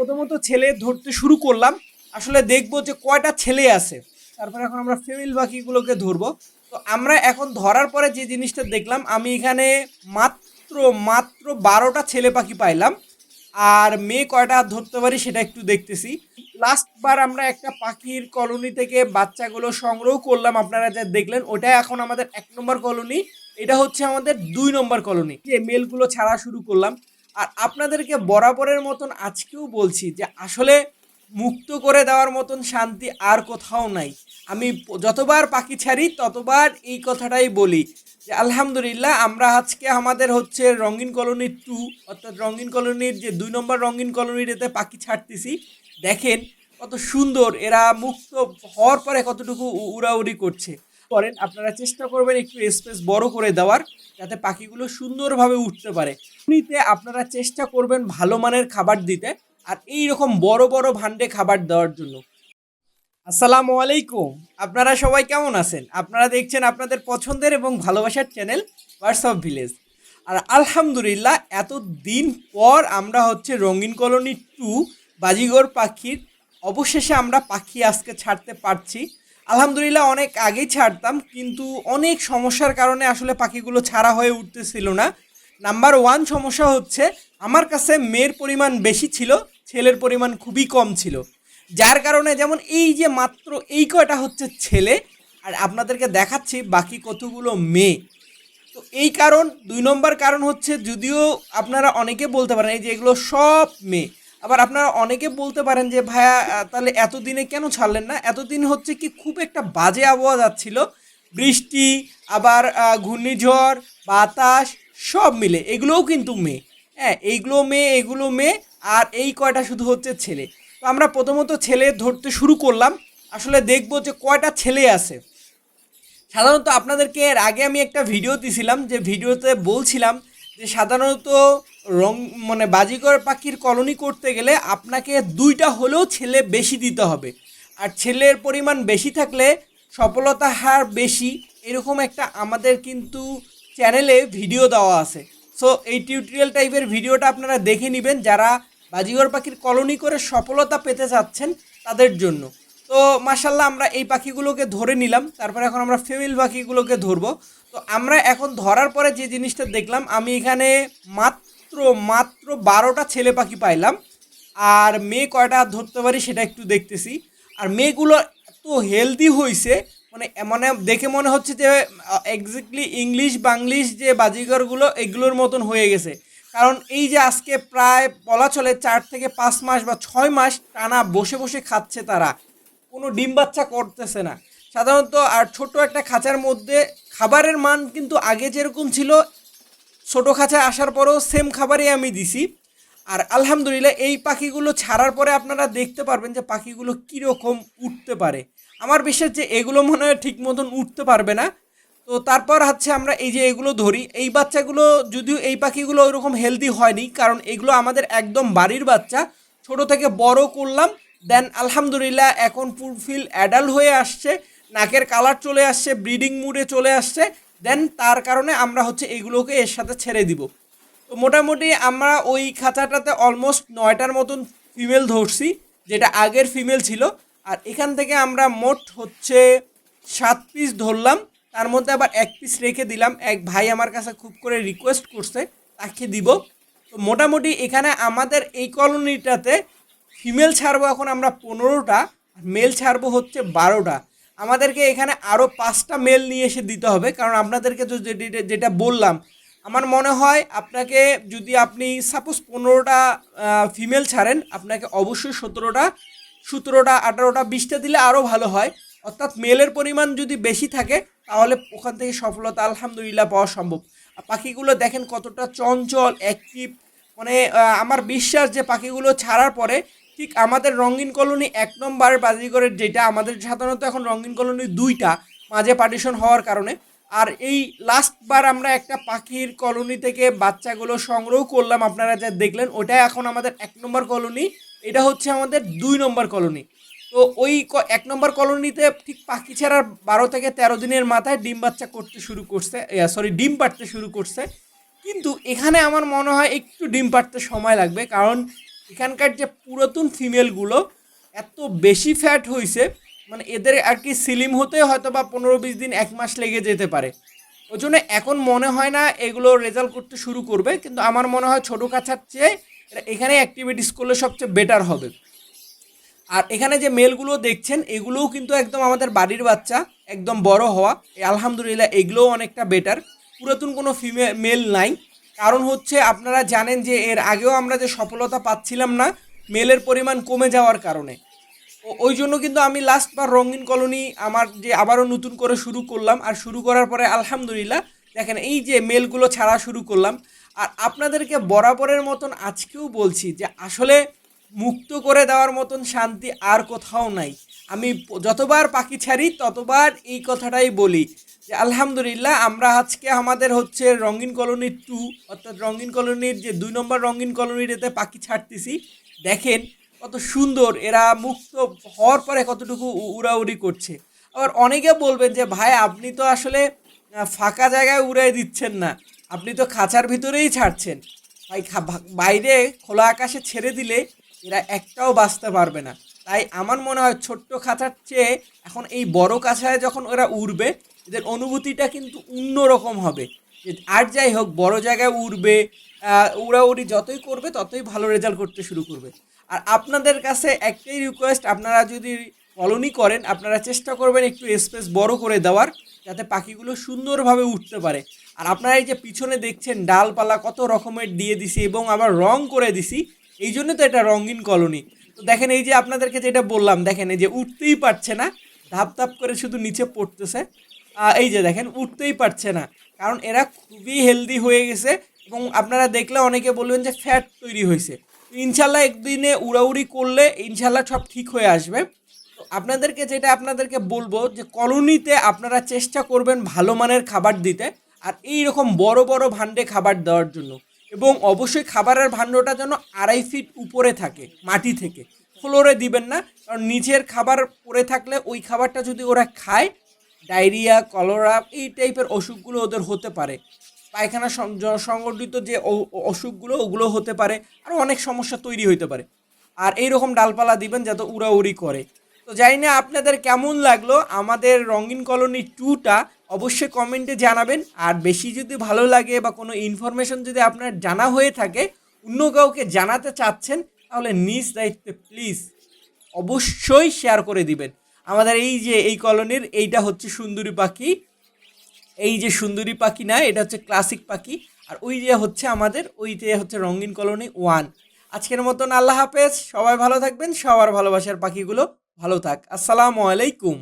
প্রথমত ছেলে ধরতে শুরু করলাম। আসলে দেখব যে কয়টা ছেলে আছে। তারপরে এখন আমরা ফিমেল পাখিগুলোকে ধরবো। তো আমরা এখন ধরার পরে যে জিনিসটা দেখলাম, আমি এখানে মাত্র মাত্র বারোটা ছেলে পাখি পাইলাম। আর মেয়ে কয়টা ধরতে পারি সেটা একটু দেখতেছি। লাস্টবার আমরা একটা পাখির কলোনি থেকে বাচ্চাগুলো সংগ্রহ করলাম, আপনারা যা দেখলেন, ওটা এখন আমাদের এক নম্বর কলোনি। এটা হচ্ছে আমাদের দুই নম্বর কলোনি। যে মেলগুলো ছাড়া শুরু করলাম আর আপনাদেরকে বরাবরের মতন আজকেও বলছি যে আসলে মুক্ত করে দেওয়ার মতন শান্তি আর কোথাও নাই। আমি যতবার পাখি ছাড়ি, ততবার এই কথাটাই বলি যে আলহামদুলিল্লাহ আমরা আজকে আমাদের হচ্ছে রঙিন কলোনি টু, অর্থাৎ রঙিন কলোনির যে দুই নম্বর রঙিন কলোনিটাতে পাখি ছাড়তেছি। দেখেন কত সুন্দর এরা মুক্ত হওয়ার পরে কতটুকু উড়াউড়ি করছে। করেন, আপনারা চেষ্টা করবেন একটু স্পেস বড় করে দেওয়ার, যাতে পাখিগুলো সুন্দরভাবে উঠতে পারে। এমনিতে আপনারা চেষ্টা করবেন ভালো মানের খাবার দিতে, আর এই রকম বড় বড় ভান্ডে খাবার দেওয়ার জন্য। আসসালামু আলাইকুম। আপনারা সবাই কেমন আছেন? আপনারা দেখছেন আপনাদের পছন্দের এবং ভালোবাসার চ্যানেল হোয়াটসঅ্যাপ ভিলেজ আর আলহামদুলিল্লাহ এত দিন পর আমরা হচ্ছে রঙিন কলোনি টু বাজিগর পাখির, অবশেষে আমরা পাখি আজকে ছাড়তে পারছি। আলহামদুলিল্লাহ অনেক আগেই ছাড়তাম, কিন্তু অনেক সমস্যার কারণে আসলে পাখিগুলো ছাড়া হয়ে উঠতেছিল না। নাম্বার ওয়ান সমস্যা হচ্ছে, আমার কাছে মেয়ের পরিমাণ বেশি ছিল, ছেলের পরিমাণ খুবই কম ছিল। যার কারণে যেমন এই যে মাত্র এই কয়টা হচ্ছে ছেলে, আর আপনাদেরকে দেখাচ্ছি বাকি কতগুলো মেয়ে। তো এই কারণ, দুই নম্বর কারণ হচ্ছে যদিও আপনারা অনেকে বলতে পারেন, এই যে এগুলো সব মেয়ে। আবার আপনারা অনেকে বলতে পারেন যে, ভাইয়া তাহলে এতদিনে কেন ছাড়লেন না? এতদিন হচ্ছে কি খুব একটা বাজে আবহাওয়া যাচ্ছিল। বৃষ্টি, আবার ঘূর্ণিঝড়, বাতাস, সব মিলে। এগুলোও কিন্তু মেয়ে হ্যাঁ এইগুলো মেয়ে এগুলো মেয়ে আর এই কয়টা শুধু হচ্ছে ছেলে। তো আমরা প্রথমত ছেলে ধরতে শুরু করলাম। আসলে দেখব যে কয়টা ছেলে আছে। সাধারণত আপনাদেরকে এর আগে আমি একটা ভিডিও দিছিলাম, যে ভিডিওতে বলছিলাম যে সাধারণত রং মানে বাজিকর পাখির কলোনি করতে গেলে আপনাকে দুইটা হলেও ছেলে বেশি দিতে হবে। আর ছেলের পরিমাণ বেশি থাকলে সফলতা হার বেশি, এরকম একটা আমাদের কিন্তু চ্যানেলে ভিডিও দেওয়া আছে। সো এই টিউটোরিয়াল টাইপের ভিডিওটা আপনারা দেখে নেবেন যারা বাজিগর পাখির কলোনি করে সফলতা পেতে চাচ্ছেন তাদের জন্য। তো মাসাল্লাহ আমরা এই পাখিগুলোকে ধরে নিলাম, তারপরে এখন আমরা ফিমেল পাখিগুলোকে ধরবো। তো আমরা এখন ধরার পরে যে জিনিসটা দেখলাম, আমি এখানে মাত্র মাত্র বারোটা ছেলে পাখি পাইলাম, আর মেয়ে কয়টা ধরতে পারি সেটা একটু দেখতেছি। আর মেয়েগুলো এত হেলদি হয়েছে মানে মানে দেখে মনে হচ্ছে যে এক্স্যাক্টলি ইংলিশ, বাংলিশ যে বাজিগরগুলো, এগুলোর মতন হয়ে গেছে। কারণ এই যে আজকে প্রায় বলা চলে চার থেকে পাঁচ মাস বা ছয় মাস টানা বসে বসে খাচ্ছে তারা। কোনো ডিম বাচ্চা করতেছে না। সাধারণত আর ছোট একটা খাঁচার মধ্যে খাবারের মান কিন্তু আগে যেরকম ছিল, ছোটো খাঁচায় আসার পরেও সেম খাবারই আমি দিছি। আর আলহামদুলিল্লাহ এই পাখিগুলো ছাড়ার পরে আপনারা দেখতে পারবেন যে পাখিগুলো কীরকম উঠতে পারে। আমার বিশ্বাস যে এগুলো মনে হয় ঠিক মতন উঠতে পারবে না। তো তারপর হচ্ছে আমরা এই যে এগুলো ধরি, এই বাচ্চাগুলো যদিও এই পাখিগুলো ওইরকম হেলদি হয়নি, কারণ এগুলো আমাদের একদম বাড়ির বাচ্চা। ছোট থেকে বড় করলাম দেন আলহামদুলিল্লাহ এখন ফুলফিল অ্যাডাল্ট হয়ে আসছে, নাকের কালার চলে আসছে ব্রিডিং মুডে চলে আসছে। দেন তার কারণে আমরা হচ্ছে এগুলোকে এর সাথে ছেড়ে দিব। তো মোটামুটি আমরা ওই খাঁচাটাতে অলমোস্ট নয়টার মতন ফিমেল ধরছি, যেটা আগের ফিমেল ছিল। আর এখান থেকে আমরা মোট হচ্ছে সাত পিস ধরলাম। তার মধ্যে আবার এক পিস রেখে দিলাম। এক ভাই আমার কাছে খুব করে রিকোয়েস্ট করছে, তাকে দিব। তো মোটামুটি এখানে আমাদের এই কলোনিটাতে ফিমেল ছাড়বো এখন আমরা পনেরোটা মেল ছাড়বো হচ্ছে বারোটা। আমাদেরকে এখানে আরও পাঁচটা মেল নিয়ে এসে দিতে হবে, কারণ আপনাদেরকে তো যেটা বললাম, আমার মনে হয় আপনাকে যদি আপনি সাপোজ পনেরোটা ফিমেল ছাড়েন, আপনাকে অবশ্যই সতেরোটা সতেরোটা, আঠারোটা, বিশটা দিলে আরও ভালো হয়। অর্থাৎ মেলের পরিমাণ যদি বেশি থাকে, তাহলে ওখান থেকে সফলতা আলহামদুলিল্লাহ পাওয়া সম্ভব। পাখিগুলো দেখেন কতটা চঞ্চল অ্যাক্টিভ মানে আমার বিশ্বাস যে পাখিগুলো ছাড়ার পরে ঠিক আমাদের রঙিন কলোনি এক নম্বর বাজিগরের যেটা আমাদের সাধারণত এখন রঙিন কলোনি দুইটা মাঝে পার্টিশন হওয়ার কারণে। আর এই লাস্টবার আমরা একটা পাখির কলোনি থেকে বাচ্চাগুলো সংগ্রহ করলাম, আপনারা যা দেখলেন, ওটা এখন আমাদের এক নম্বর কলোনি, এটা হচ্ছে আমাদের দুই নম্বর কলোনি। তো ওই এক নম্বর কলোনিতে ঠিক পাখি ছাড়ার বারো থেকে তেরো দিনের মাথায় ডিম বাচ্চা করতে শুরু করছে সরি ডিম পাড়তে শুরু করছে। কিন্তু এখানে আমার মনে হয় একটু ডিম পাড়তে সময় লাগবে, কারণ এখানকার যে পুরাতন ফিমেলগুলো, এত বেশি ফ্যাট হয়েছে মানে এদের আর কি সিলিম হতে হয়তো বা পনেরো বিশ দিন এক মাস লেগে যেতে পারে। ওই জন্য এখন মনে হয় না এগুলো রেজাল্ট করতে শুরু করবে, কিন্তু আমার মনে হয় ছোটো কাছার চেয়ে এখানে অ্যাক্টিভিটিস করলে সবচেয়ে বেটার হবে। আর এখানে যে মেলগুলো দেখছেন, এগুলোও কিন্তু একদম আমাদের বাড়ির বাচ্চা, একদম বড় হওয়া। আলহামদুলিল্লাহ এগুলোও অনেকটা বেটার পুরাতন কোনো ফিমেল মেল নাই। কারণ হচ্ছে আপনারা জানেন যে এর আগেও আমরা যে সফলতা পাচ্ছিলাম না, মেলের পরিমাণ কমে যাওয়ার কারণে। ওই জন্য কিন্তু আমি লাস্ট বার রঙিন কলোনি আমার যে আবারও নতুন করে শুরু করলাম। আর শুরু করার পরে আলহামদুলিল্লাহ, দেখেন এই যে মেলগুলো ছাড়া শুরু করলাম। আর আপনাদেরকে বরাবরের মতন আজকেও বলছি যে আসলে মুক্ত করে দেওয়ার মতন শান্তি আর কোথাও নাই। আমি যতবার পাখি ছাড়ি, ততবার এই কথাটাই বলি যে আলহামদুলিল্লাহ আমরা আজকে আমাদের হচ্ছে রঙিন কলোনির টু অর্থাৎ রঙিন কলোনির যে দুই নম্বর রঙিন কলোনির এতে পাখি ছাড়তেছি। দেখেন কত সুন্দর, এরা মুক্ত হওয়ার পরে কতটুকু উড়াউড়ি করছে। আবার অনেকে বলবেন যে, ভাই, আপনি তো আসলে ফাঁকা জায়গায় উড়াই দিচ্ছেন না। আপনি তো খাঁচার ভিতরেই ছাড়ছেন। ভাই বাইরে খোলা আকাশে ছেড়ে দিলে এরা একটাও বাঁচতে পারবে না। তাই আমার মনে হয় ছোট্ট খাঁচার চেয়ে এখন এই বড় কাছায় যখন ওরা উড়বে এদের অনুভূতিটা কিন্তু অন্যরকম হবে। আর যাই হোক বড় জায়গায় উড়বে আহ, উড়াউড়ি যতই করবে ততই ভালো রেজাল্ট করতে শুরু করবে। আর আপনাদের কাছে একটাই রিকোয়েস্ট আপনারা যদি কলোনি করেন আপনারা চেষ্টা করবেন একটু স্পেস বড় করে দেওয়ার যাতে পাখিগুলো সুন্দরভাবে উঠতে পারে। আর আপনারা এই যে পিছনে দেখছেন ডালপালা কত রকমের দিয়ে দিছি এবং আবার রং করে দিছি এই জন্য তো এটা রঙিন কলোনি তো দেখেন এই যে আপনাদেরকে যেটা বললাম দেখেন এই যে উঠতেই পারছে না ধাপ ধাপ করে শুধু নিচে পড়তেছে। এই যে দেখেন, উঠতেই পারছে না। কারণ এরা খুবই হেলদি হয়ে গেছে এবং আপনারা দেখলে অনেকে বলবেন যে ফ্যাট তৈরি হয়েছে। ইনশাল্লাহ একদিনে উড়াউড়ি করলে ইনশাল্লাহ সব ঠিক হয়ে আসবে। আপনাদেরকে যেটা আপনাদেরকে বলব যে কলোনিতে আপনারা চেষ্টা করবেন ভালো মানের খাবার দিতে আর এই রকম বড় বড় ভান্ডে খাবার দেওয়ার জন্য। এবং অবশ্যই খাবারের ভাণ্ডটা যেন আড়াই ফিট উপরে থাকে, মাটি থেকে। ফ্লোরে দিবেন না, কারণ নিচের খাবার পড়ে থাকলে ওই খাবারটা যদি ওরা খায় ডায়রিয়া, কলেরা এই টাইপের অসুখগুলো ওদের হতে পারে। পায়খানা সংগঠিত যে অসুখগুলো, ওগুলো হতে পারে আরও অনেক সমস্যা তৈরি হতে পারে। আর এই রকম ডালপালা দিবেন যাতে উড়াউড়ি করে। তো জানি না আপনাদের কেমন লাগল? আমাদের রঙিন কলোনি টুটা অবশ্যই কমেন্টে জানাবেন। আর বেশি যদি ভালো লাগে বা কোনো ইনফরমেশন যদি আপনার জানা হয়ে থাকে, অন্য কাউকে জানাতে চাচ্ছেন, তাহলে নিজ দায়িত্বে প্লিজ অবশ্যই শেয়ার করে দিবেন। আমাদের এই যে, এই কলোনির এইটা হচ্ছে সুন্দরী পাখি। এই যে সুন্দরী পাখি না, এটা হচ্ছে ক্লাসিক পাখি। আর ওই যে হচ্ছে আমাদের, ওই যে হচ্ছে রঙিন কলোনি ওয়ান আজকের মতন আল্লাহ হাফেজ, সবাই ভালো থাকবেন, সবার ভালোবাসার পাখিগুলো ভালো থাক। আসসালামু আলাইকুম।